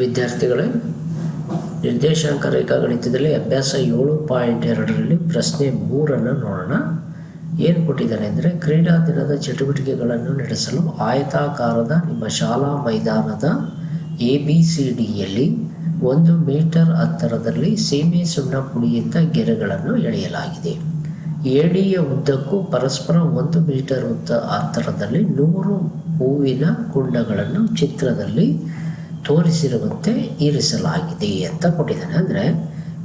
ವಿದ್ಯಾರ್ಥಿಗಳೇ ನಿರ್ದೇಶಾಂಕ ರೇಖಾಗಣಿತದಲ್ಲಿ ಅಭ್ಯಾಸ ಏಳು ಪಾಯಿಂಟ್ ಎರಡರಲ್ಲಿ ಪ್ರಶ್ನೆ ಮೂರನ್ನು ನೋಡೋಣ. ಏನು ಕೊಟ್ಟಿದ್ದಾರೆ ಅಂದರೆ, ಕ್ರೀಡಾ ದಿನದ ಚಟುವಟಿಕೆಗಳನ್ನು ನಡೆಸಲು ಆಯತಾಕಾರದ ನಿಮ್ಮ ಶಾಲಾ ಮೈದಾನದ ಎ ಬಿ ಸಿ ಡಿಯಲ್ಲಿ ಒಂದು ಮೀಟರ್ ಅಂತರದಲ್ಲಿ ಸೀಮೆ ಸುಣ್ಣ ಪುಡಿಯಿಂದ ಗೆರೆಗಳನ್ನು ಎಳೆಯಲಾಗಿದೆ. ಏಡಿಯ ಉದ್ದಕ್ಕೂ ಪರಸ್ಪರ ಒಂದು ಮೀಟರ್ ಉದ್ದ ಅಂತರದಲ್ಲಿ ನೂರು ಹೂವಿನ ಕುಂಡಗಳನ್ನು ಚಿತ್ರದಲ್ಲಿ ತೋರಿಸಿರುವಂತೆ ಇರಿಸಲಾಗಿದೆ ಅಂತ ಕೊಟ್ಟಿದ್ದಾನೆ. ಅಂದರೆ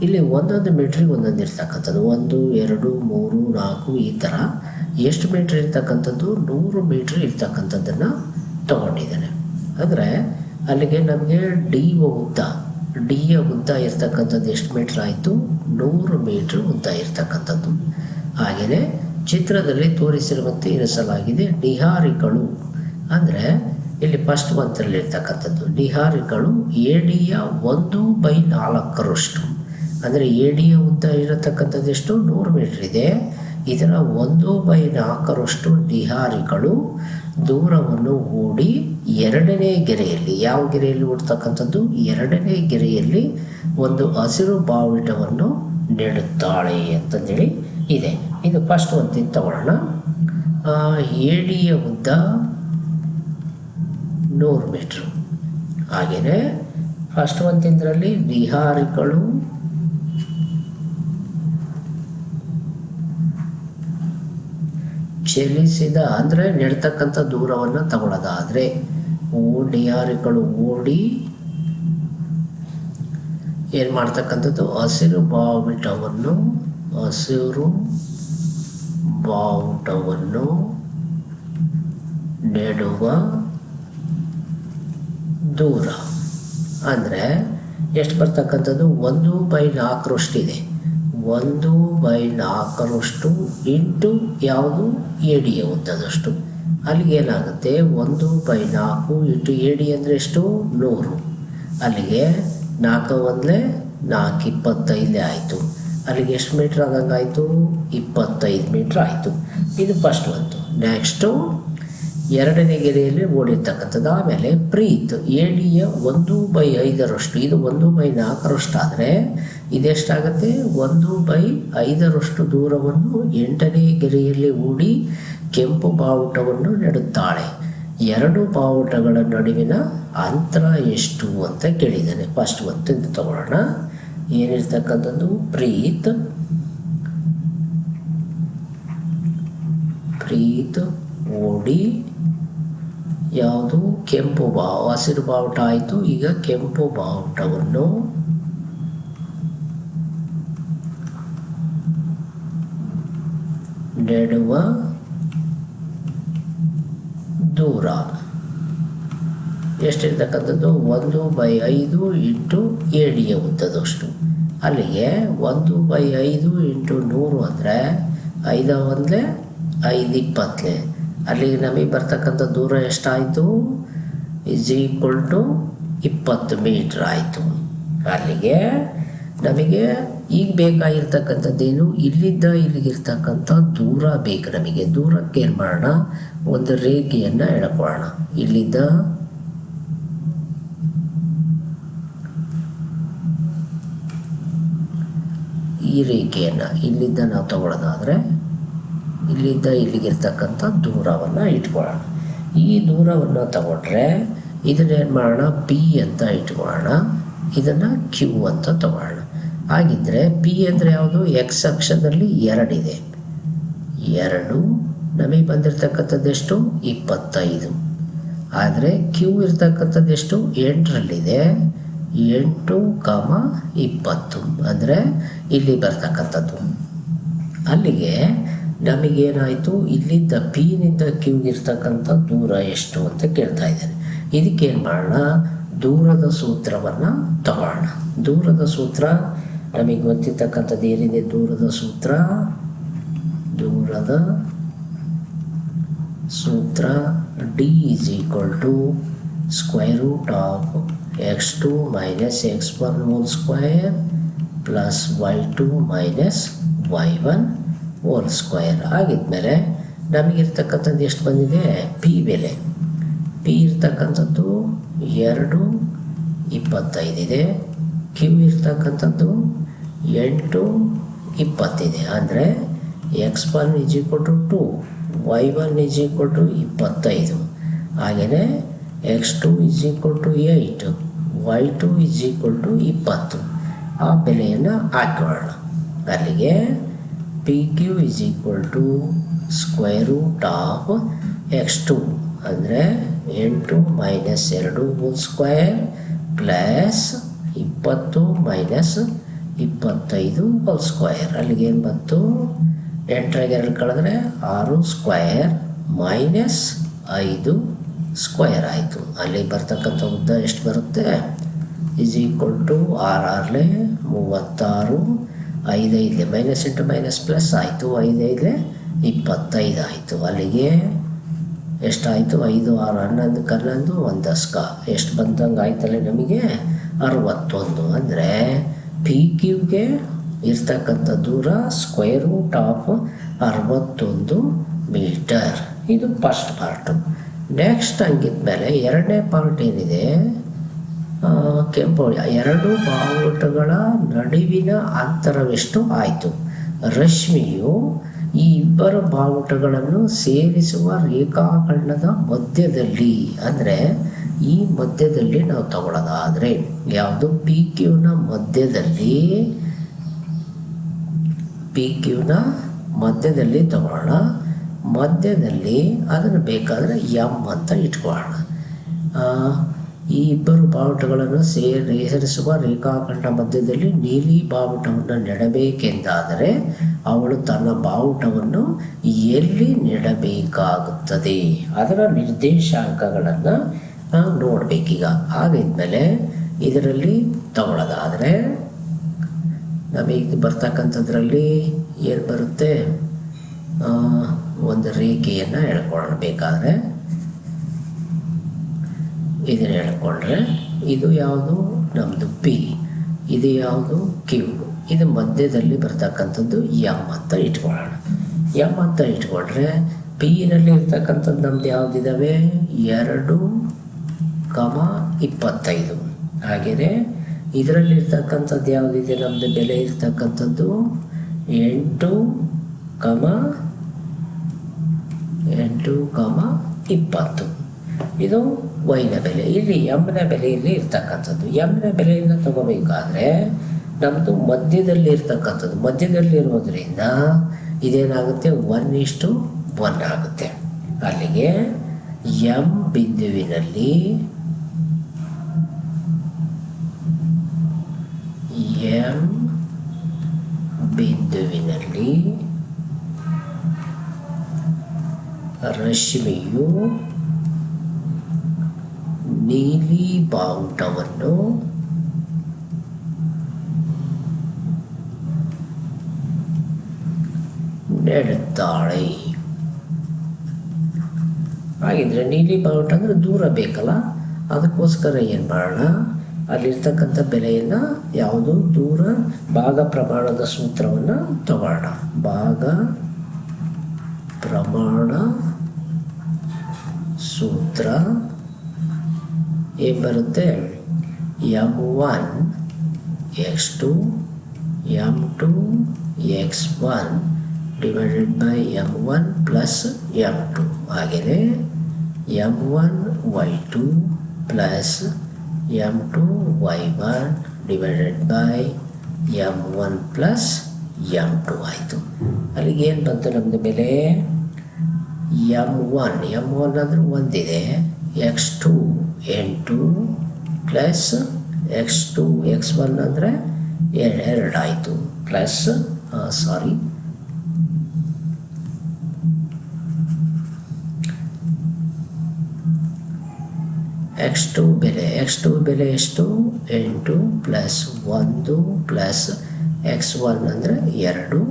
ಇಲ್ಲಿ ಒಂದೊಂದು ಮೀಟ್ರಿಗೆ ಒಂದೊಂದು ಇರ್ತಕ್ಕಂಥದ್ದು. ಒಂದು, ಎರಡು, ಮೂರು, ನಾಲ್ಕು ಈ ಥರ ಎಷ್ಟು ಮೀಟ್ರ್ ಇರ್ತಕ್ಕಂಥದ್ದು? ನೂರು ಮೀಟ್ರ್ ಇರ್ತಕ್ಕಂಥದ್ದನ್ನು ತಗೊಂಡಿದ್ದಾನೆ. ಅಂದರೆ ಅಲ್ಲಿಗೆ ನಮಗೆ ಡಿ ಉದ್ದ ಡಿಯ ಉದ್ದ ಇರ್ತಕ್ಕಂಥದ್ದು ಎಷ್ಟು ಮೀಟ್ರ್ ಆಯಿತು? ನೂರು ಮೀಟ್ರ್ ಉದ್ದ ಇರ್ತಕ್ಕಂಥದ್ದು. ಹಾಗೆಯೇ ಚಿತ್ರದಲ್ಲಿ ತೋರಿಸಿರುವಂತೆ ಇರಿಸಲಾಗಿದೆ. ನಿಹಾರಿಗಳು. ಅಂದರೆ ಇಲ್ಲಿ ಫಸ್ಟ್ ಮಂತಲ್ಲಿ ಇರ್ತಕ್ಕಂಥದ್ದು, ನಿಹಾರಿಗಳು ಏಡಿಯ ಒಂದು ಬೈ ನಾಲ್ಕರಷ್ಟು. ಅಂದರೆ ಏಡಿಯ ಉದ್ದ ಇರತಕ್ಕಂಥದ್ದು ಎಷ್ಟು? ನೂರು ಮೀಟ್ರ್ ಇದೆ. ಇದರ ಒಂದು ಬೈ ನಾಲ್ಕರಷ್ಟು ನಿಹಾರಿಗಳು ದೂರವನ್ನು ಓಡಿ ಎರಡನೇ ಗೆರೆಯಲ್ಲಿ, ಯಾವ ಗೆರೆಯಲ್ಲಿ ಓಡ್ತಕ್ಕಂಥದ್ದು? ಎರಡನೇ ಗೆರೆಯಲ್ಲಿ ಒಂದು ಹಸಿರು ಬಾವಿಟವನ್ನು ನೆಡುತ್ತಾಳೆ ಅಂತಂದೇಳಿ ಇದೆ. ಇದು ಫಸ್ಟ್ ಒಂದು ತಗೊಳ್ಳೋಣ. ಏಡಿಯ ಉದ್ದ ನೂರು ಮೀಟ್ರು. ಹಾಗೆಯೇ ಫಸ್ಟ್ ಒಂದಿಂದರಲ್ಲಿ ನಿಹಾರಿಗಳು ಚಲಿಸಿದ ಅಂದರೆ ನೆಡ್ತಕ್ಕಂಥ ದೂರವನ್ನು ತಗೊಳ್ಳೋದಾದರೆ ಓಡಿಯಾರಿಗಳು ಓಡಿ ಏನು ಮಾಡ್ತಕ್ಕಂಥದ್ದು? ಹಸಿರು ಬಾವುಟವನ್ನು ಹಸಿರು ಬಾವುಟವನ್ನು ನೆಡುವ ದೂರ. ಅಂದರೆ ಎಷ್ಟು ಬರ್ತಕ್ಕಂಥದ್ದು? ಒಂದು ಬೈ ನಾಲ್ಕರಷ್ಟಿದೆ. ಒಂದು ಬೈ ನಾಲ್ಕರಷ್ಟು ಇಂಟು ಯಾವುದು? ಏಡಿಯ ಉದ್ದದಷ್ಟು ಅಲ್ಲಿಗೆ ಏನಾಗುತ್ತೆ? ಒಂದು ಬೈ ನಾಲ್ಕು ಇಂಟು ಏಡಿ ಅಂದರೆ ಎಷ್ಟು? ನೂರು. ಅಲ್ಲಿಗೆ ನಾಲ್ಕು ಒಂದಲೇ ನಾಲ್ಕು ಇಪ್ಪತ್ತೈದೇ ಆಯಿತು. ಅಲ್ಲಿಗೆ ಎಷ್ಟು ಮೀಟ್ರ್ ಆದಂಗಾಯಿತು? ಇಪ್ಪತ್ತೈದು ಮೀಟ್ರ್ ಆಯಿತು. ಇದು ಫಸ್ಟ್ ಬಂತು. ನೆಕ್ಸ್ಟು ಎರಡನೇ ಗೆರೆಯಲ್ಲಿ ಓಡಿರ್ತಕ್ಕಂಥದ್ದು. ಆಮೇಲೆ ಪ್ರೀತ್ ಏಡಿಯ ಒಂದು ಬೈ ಐದರಷ್ಟು, ಇದು ಒಂದು ಬೈ ನಾಲ್ಕರಷ್ಟು ಆದರೆ ಇದೆಷ್ಟಾಗುತ್ತೆ? ಒಂದು ಬೈ ಐದರಷ್ಟು ದೂರವನ್ನು ಎಂಟನೇ ಗೆರೆಯಲ್ಲಿ ಓಡಿ ಕೆಂಪು ಬಾವುಟವನ್ನು ನೆಡುತ್ತಾಳೆ. ಎರಡು ಬಾವುಟಗಳ ನಡುವಿನ ಅಂತರ ಎಷ್ಟು ಅಂತ ಕೇಳಿದ್ದಾನೆ. ಫಸ್ಟ್ ಒಂದು ತಗೊಳ್ಳೋಣ. ಏನಿರ್ತಕ್ಕಂಥದ್ದು? ಪ್ರೀತ್. ಪ್ರೀತ್ ಓಡಿ ಯಾವುದು? ಕೆಂಪು ಬಾವು ಹಸಿರು ಬಾವುಟ ಆಯಿತು. ಈಗ ಕೆಂಪು ಬಾವುಟವನ್ನು ನೆಡುವ ದೂರ. ಎಷ್ಟಿರ್ತಕ್ಕಂಥದ್ದು? ಒಂದು ಬೈ ಐದು ಇಂಟು ಏಡಿಯ ಉದ್ದದಷ್ಟು ಅಲ್ಲಿಗೆ ಒಂದು ಬೈ ಐದು ಇಂಟು ನೂರು ಅಂದರೆ ಐದ ಒಂದಲೇ ಐದು ಇಪ್ಪತ್ತಲೆ ಅಲ್ಲಿಗೆ ನಮಗೆ ಬರ್ತಕ್ಕಂಥ ದೂರ ಎಷ್ಟಾಯಿತು? ಇಸ್ ಈಕ್ವಲ್ ಟು ಇಪ್ಪತ್ತು ಮೀಟ್ರ್ ಆಯಿತು. ಅಲ್ಲಿಗೆ ನಮಗೆ ಈಗ ಬೇಕಾಗಿರ್ತಕ್ಕಂಥದ್ದೇನು? ಇಲ್ಲಿದ್ದ ಇಲ್ಲಿಗಿರ್ತಕ್ಕಂಥ ದೂರ ಬೇಕು ನಮಗೆ. ದೂರಕ್ಕೆ ಏನು ಮಾಡೋಣ? ಒಂದು ರೇಖೆಯನ್ನು ಎಳ್ಕೊಳ್ಳೋಣ. ಇಲ್ಲಿದ್ದ ಈ ರೇಖೆಯನ್ನು ಇಲ್ಲಿದ್ದ ನಾವು ತಗೊಳ್ಳೋದಾದರೆ ಇಲ್ಲಿದ್ದ ಇಲ್ಲಿಗಿರ್ತಕ್ಕಂಥ ದೂರವನ್ನು ಇಟ್ಕೊಳ್ಳೋಣ. ಈ ದೂರವನ್ನು ತಗೊಂಡ್ರೆ ಇದನ್ನೇನು ಮಾಡೋಣ? ಪಿ ಅಂತ ಇಟ್ಕೊಳ್ಳೋಣ. ಇದನ್ನು ಕ್ಯೂ ಅಂತ ತಗೊಳ್ಳೋಣ. ಹಾಗಿದ್ದರೆ ಪಿ ಅಂದರೆ ಯಾವುದು? ಎಕ್ಸ್ ಅಕ್ಷದಲ್ಲಿ ಎರಡಿದೆ ಎರಡು ನಮಗೆ ಬಂದಿರತಕ್ಕಂಥದ್ದೆಷ್ಟು ಇಪ್ಪತ್ತೈದು. ಆದರೆ ಕ್ಯೂ ಇರ್ತಕ್ಕಂಥದ್ದೆಷ್ಟು ಎಂಟರಲ್ಲಿದೆ. ಎಂಟು ಕಾಮ ಇಪ್ಪತ್ತು. ಅಂದರೆ ಇಲ್ಲಿ ಬರ್ತಕ್ಕಂಥದ್ದು. ಅಲ್ಲಿಗೆ ನಮಗೇನಾಯಿತು? ಇಲ್ಲಿದ್ದ ಪಿನಿಂದ ಕ್ಯೂಗೆ ಇರ್ತಕ್ಕಂಥ ದೂರ ಎಷ್ಟು ಅಂತ ಕೇಳ್ತಾ ಇದ್ದೇನೆ ಇದಕ್ಕೇನು ಮಾಡೋಣ? ದೂರದ ಸೂತ್ರವನ್ನು ತಗೊಳ್ಳೋಣ ದೂರದ ಸೂತ್ರ, ನಮಗೆ ಗೊತ್ತಿರ್ತಕ್ಕಂಥದ್ದು ಏನಿದೆ? ದೂರದ ಸೂತ್ರ ದೂರದ ಸೂತ್ರ D is equal to square root of X two minus X one whole square plus Y two minus Y one whole square ಆಗಿದ್ಮೇಲೆ ನಮಗಿರ್ತಕ್ಕಂಥದ್ದು ಎಷ್ಟು ಬಂದಿದೆ? ಪಿ ಬೆಲೆ. ಪಿ ಇರ್ತಕ್ಕಂಥದ್ದು ಎರಡು ಇಪ್ಪತ್ತೈದಿದೆ ಕ್ಯೂ ಇರ್ತಕ್ಕಂಥದ್ದು ಎಂಟು, ಇಪ್ಪತ್ತಿದೆ. ಅಂದರೆ ಎಕ್ಸ್ ಒನ್ ಇಜ್ ಕೊಟ್ಟು ಟು ವೈ ಒನ್ ಇಜ್ ಕೊಟ್ಟು ಇಪ್ಪತ್ತೈದು. ಹಾಗೆಯೇ ಎಕ್ಸ್ ಟು ಇಜ್ ಕೊಟ್ಟು two Y two is equal to ಇಪ್ಪತ್ತು. ಆ ಬೆಲೆಯನ್ನು ಹಾಕೊಳ್ಳೋಣ ಅಲ್ಲಿಗೆ P is equal to square root of X ಅಂದರೆ ಎಂಟು ಮೈನಸ್ ಎರಡು ಸ್ಕ್ವೇರ್ ಪ್ಲಸ್ ಇಪ್ಪತ್ತು ಮೈನಸ್ ಇಪ್ಪತ್ತೈದು ಹೋಲ್ ಸ್ಕ್ವೇರ್ ಅಲ್ಲಿಗೇನು ಬಂತು? ಎಂಟರಾಗ ಎರಡು ಕಳೆದ್ರೆ ಆರು ಸ್ಕ್ವೇರ್ ಮೈನಸ್ ಐದು ಸ್ಕ್ವೇರ್ ಆಯಿತು. ಅಲ್ಲಿ ಬರ್ತಕ್ಕಂಥ ಉದ್ದ ಎಷ್ಟು ಬರುತ್ತೆ? ಇಸ್ ಈಕ್ವಲ್ ಟು ಆರ್ ಆರ್ಲೆ ಮೂವತ್ತಾರು ಐದೈದಲೆ ಮೈನಸ್ ಇಂಟು ಮೈನಸ್ ಪ್ಲಸ್ ಆಯಿತು, ಐದೈದಲೆ ಇಪ್ಪತ್ತೈದು ಆಯಿತು. ಅಲ್ಲಿಗೆ ಎಷ್ಟಾಯಿತು ಐದು, ಆರು, ಹನ್ನೊಂದು ಹನ್ನೊಂದು, ಒಂದು ದಸ್ಕ ಎಷ್ಟು ಬಂದಂಗೆ ಆಯ್ತಲ್ಲ ನಮಗೆ? ಅರವತ್ತೊಂದು. ಅಂದರೆ ಪಿ ಕ್ಯೂಗೆ ಇರ್ತಕ್ಕಂಥ ದೂರ ಸ್ಕ್ವೇರ್ ರೂಟ್ ಆಫ್ ಅರವತ್ತೊಂದು ಮೀಟರ್ ಇದು ಫಸ್ಟ್ ಪಾರ್ಟು ನೆಕ್ಸ್ಟ್ ಹಂಗಿದ್ಮೇಲೆ ಎರಡನೇ ಪಾರ್ಟ್ ಏನಿದೆ? ಕೆಂಪು ಎರಡು ಬಾವುಟಗಳ ನಡುವಿನ ಅಂತರವೆಷ್ಟು ಆಯಿತು? ರಶ್ಮಿಯು ಈ ಇಬ್ಬರು ಬಾವುಟಗಳನ್ನು ಸೇರಿಸುವ ರೇಖಾಖಂಡದ ಮಧ್ಯದಲ್ಲಿ. ಅಂದರೆ ಈ ಮಧ್ಯದಲ್ಲಿ ನಾವು ತಗೊಳ್ಳೋದಾದರೆ ಯಾವುದು? ಪಿ ಕ್ಯೂನ ಮಧ್ಯದಲ್ಲಿ. ಪಿ ಕ್ಯೂನ ಮಧ್ಯದಲ್ಲಿ ತಗೊಳ್ಳೋಣ. ಮಧ್ಯದಲ್ಲಿ ಅದನ್ನು ಬೇಕಾದರೆ ಎಂ ಅಂತ ಇಟ್ಕೊಳ್ಳೋಣ. ಈ ಇಬ್ಬರು ಬಾವುಟಗಳನ್ನು ಸೇರಿ ಹೆಸರಿಸುವ ರೇಖಾಖಂಡ ಮಧ್ಯದಲ್ಲಿ ನೀಲಿ ಬಾವುಟವನ್ನು ನೆಡಬೇಕೆಂದಾದರೆ ಅವಳು ತನ್ನ ಬಾವುಟವನ್ನು ಎಲ್ಲಿ ನೆಡಬೇಕಾಗುತ್ತದೆ ಅದರ ನಿರ್ದೇಶಾಂಕಗಳನ್ನು ನಾವು ನೋಡಬೇಕೀಗ. ಹಾಗಿದ್ಮೇಲೆ ಇದರಲ್ಲಿ ತಗೊಳ್ಳೋದಾದರೆ ನಮಗೆ ಬರ್ತಕ್ಕಂಥದ್ರಲ್ಲಿ ಏನು ಬರುತ್ತೆ? ಒಂದು ರೇಖೆಯನ್ನು ಎಳ್ಕೊಳ್ಳೋಣ ಬೇಕಾದರೆ ಇದನ್ನು ಹೇಳ್ಕೊಂಡ್ರೆ, ಇದು ಯಾವುದು? ನಮ್ಮದು ಪಿ ಇದು ಯಾವುದು? ಕ್ಯೂ ಇದು ಮಧ್ಯದಲ್ಲಿ ಬರ್ತಕ್ಕಂಥದ್ದು ಎಂ ಅಂತ ಇಟ್ಕೊಳ್ಳೋಣ. ಎಂ ಅಂತ ಇಟ್ಕೊಂಡ್ರೆ ಪಿನಲ್ಲಿ ಇರ್ತಕ್ಕಂಥದ್ದು ನಮ್ದು ಯಾವುದಿದ್ದಾವೆ ಎರಡು ಕಮ ಇಪ್ಪತ್ತೈದು. ಹಾಗೆಯೇ, ಇದರಲ್ಲಿ ಇರ್ತಕ್ಕಂಥದ್ದು ಯಾವುದಿದೆ? ನಮ್ಮದು ಬೆಲೆ ಇರ್ತಕ್ಕಂಥದ್ದು ಎಂಟು ಕಮ ಎಂಟು ಕಮ ಇಪ್ಪತ್ತು. ಇದು ವೈನ ಬೆಲೆ ಇಲ್ಲಿ ಎಮ್ನ ಬೆಲೆಯಲ್ಲಿ ಇರ್ತಕ್ಕಂಥದ್ದು. ಎಮ್ನ ಬೆಲೆಯನ್ನು ತಗೋಬೇಕಾದ್ರೆ ನಮ್ಮದು ಮಧ್ಯದಲ್ಲಿ ಇರ್ತಕ್ಕಂಥದ್ದು. ಮಧ್ಯದಲ್ಲಿ ಇರೋದ್ರಿಂದ ಇದೇನಾಗುತ್ತೆ? ಒನ್ ಇಷ್ಟು ಒನ್ ಆಗುತ್ತೆ. ಅಲ್ಲಿಗೆ ಎಂ ಬಿಂದುವಿನಲ್ಲಿ ಎಂ ಬಿಂದುವಿನಲ್ಲಿ ರಶ್ಮಿಯು ನೀಲಿ ಬಾವುಟವನ್ನು ನೆಡುತ್ತಾಳೆ. ಹಾಗಿದ್ರೆ ನೀಲಿ ಬಾವುಟ ಅಂದರೆ ದೂರ ಬೇಕಲ್ಲ? ಅದಕ್ಕೋಸ್ಕರ ಏನು ಮಾಡೋಣ? ಅಲ್ಲಿರ್ತಕ್ಕಂಥ ಬೆಲೆಯನ್ನು ಯಾವುದು? ದೂರ ಭಾಗ ಪ್ರಮಾಣದ ಸೂತ್ರವನ್ನು ತಗೋಣ. ಭಾಗ ಪ್ರಮಾಣ ಸೂತ್ರ. ಏನು ಬರುತ್ತೆ? M one, X two, M two, X one divided by M one plus M two. ಹಾಗೆಯೇ M one Y two plus M two Y one divided by M one plus M two. ಆಯಿತು. ಅಲ್ಲಿಗೆ ಏನು ಬಂತು ನಮ್ಮದು ಬೆಲೆ? M one M one ಅಂದರೆ ಒಂದಿದೆ. X two ಎಂಟು plus X two X one ಅಂದರೆ ಎರಡು ಆಯಿತು. ಪ್ಲಸ್ ಸಾರಿ ಎಕ್ಸ್ ಟು ಬೆಲೆ ಎಕ್ಸ್ ಟು ಬೆಲೆ ಎಷ್ಟು? ಎಂಟು ಪ್ಲಸ್ ಒಂದು ಪ್ಲಸ್ ಎಕ್ಸ್ ಒನ್ ಅಂದರೆ ಎರಡು,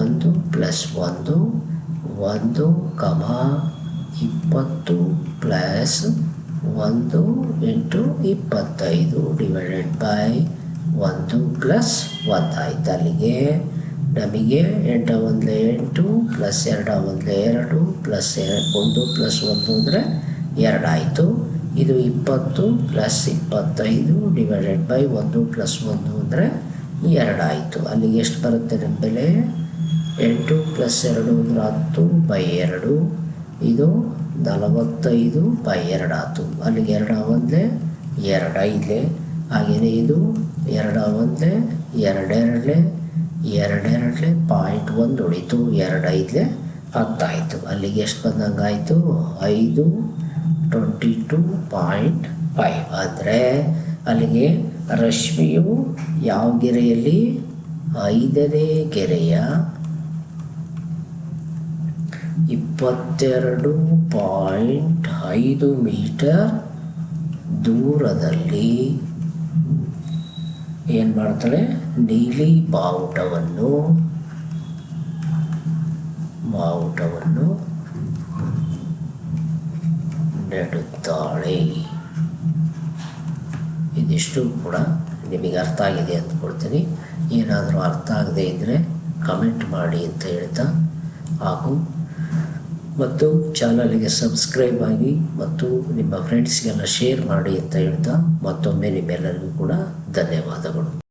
ಒಂದು ಪ್ಲಸ್ ಒಂದು ಒಂದು ಕಮ ಇಪ್ಪತ್ತು ಪ್ಲಸ್ ಒಂದು ಇಂಟು ಇಪ್ಪತ್ತೈದು ಡಿವೈಡೆಡ್ ಬೈ ಒಂದು ಪ್ಲಸ್ ಒಂದು ಆಯ್ತು ಅಲ್ಲಿಗೆ. ನಮಗೆ ಎಂಟ ಒಂದಲೇ ಎಂಟು ಪ್ಲಸ್ ಎರಡ ಒಂದಲೇ ಎರಡು ಪ್ಲಸ್ ಒಂದು ಪ್ಲಸ್ ಒಂದು ಅಂದರೆ ಎರಡಾಯಿತು ಇದು ಇಪ್ಪತ್ತು ಪ್ಲಸ್ ಇಪ್ಪತ್ತೈದು ಡಿವೈಡೆಡ್ ಬೈ ಒಂದು ಪ್ಲಸ್ ಒಂದು ಅಂದರೆ ಎರಡಾಯಿತು ಅಲ್ಲಿಗೆ ಎಷ್ಟು ಬರುತ್ತೆ ನಮ್ಮ ಬೆಲೆ? ಎಂಟು ಪ್ಲಸ್ ಎರಡು ಅಂದ್ರೆ ಹತ್ತು ಬೈ ಎರಡು. ಇದು ನಲವತ್ತೈದು ಬೈ ಎರಡು ಆಯ್ತು. ಅಲ್ಲಿಗೆ ಎರಡು ಒಂದೇ ಎರಡು ಐದಲೇ. ಹಾಗೆಯೇ ಇದು ಎರಡು ಒಂದೇ ಎರಡೆರಡಲೆ ಎರಡೆರಡಲೆ ಪಾಯಿಂಟ್ ಒಂದು ಉಳಿತು ಎರಡು ಐದಲೆ ಹತ್ತಾಯಿತು ಅಲ್ಲಿಗೆ ಎಷ್ಟು ಬಂದಂಗಾಯಿತು ಐದು ಟ್ವೆಂಟಿ ಟು ಪಾಯಿಂಟ್ ಫೈವ್. ಆದರೆ ಅಲ್ಲಿಗೆ ರಶ್ಮಿಯು ಯಾವ ಗೆರೆಯಲ್ಲಿ? ಐದನೇ ಗೆರೆಯ ಇಪ್ಪತ್ತೆರಡು ಪಾಯಿಂಟ್ ಐದು ಮೀಟರ್ ದೂರದಲ್ಲಿ. ಏನು ಮಾಡ್ತಾಳೆ? ನೀಲಿ ಬಾವುಟವನ್ನು ಬಾವುಟವನ್ನು ನೆಡುತ್ತಾಳೆ. ಇದಿಷ್ಟು ಕೂಡ ನಿಮಗೆ ಅರ್ಥ ಆಗಿದೆ ಅಂದ್ಕೊಳ್ತೀನಿ. ಏನಾದರೂ ಅರ್ಥ ಆಗದೇ ಇದ್ದರೆ ಕಮೆಂಟ್ ಮಾಡಿ ಅಂತ ಹೇಳ್ತಾ ಹಾಗೂ ಮತ್ತು ಚಾನಲ್ಗೆ ಸಬ್ಸ್ಕ್ರೈಬ್ ಆಗಿ ಮತ್ತು ನಿಮ್ಮ ಫ್ರೆಂಡ್ಸ್ಗೆಲ್ಲ ಶೇರ್ ಮಾಡಿ ಅಂತ ಹೇಳ್ತಾ ಮತ್ತೊಮ್ಮೆ ನಿಮ್ಮೆಲ್ಲರಿಗೂ ಕೂಡ ಧನ್ಯವಾದಗಳು.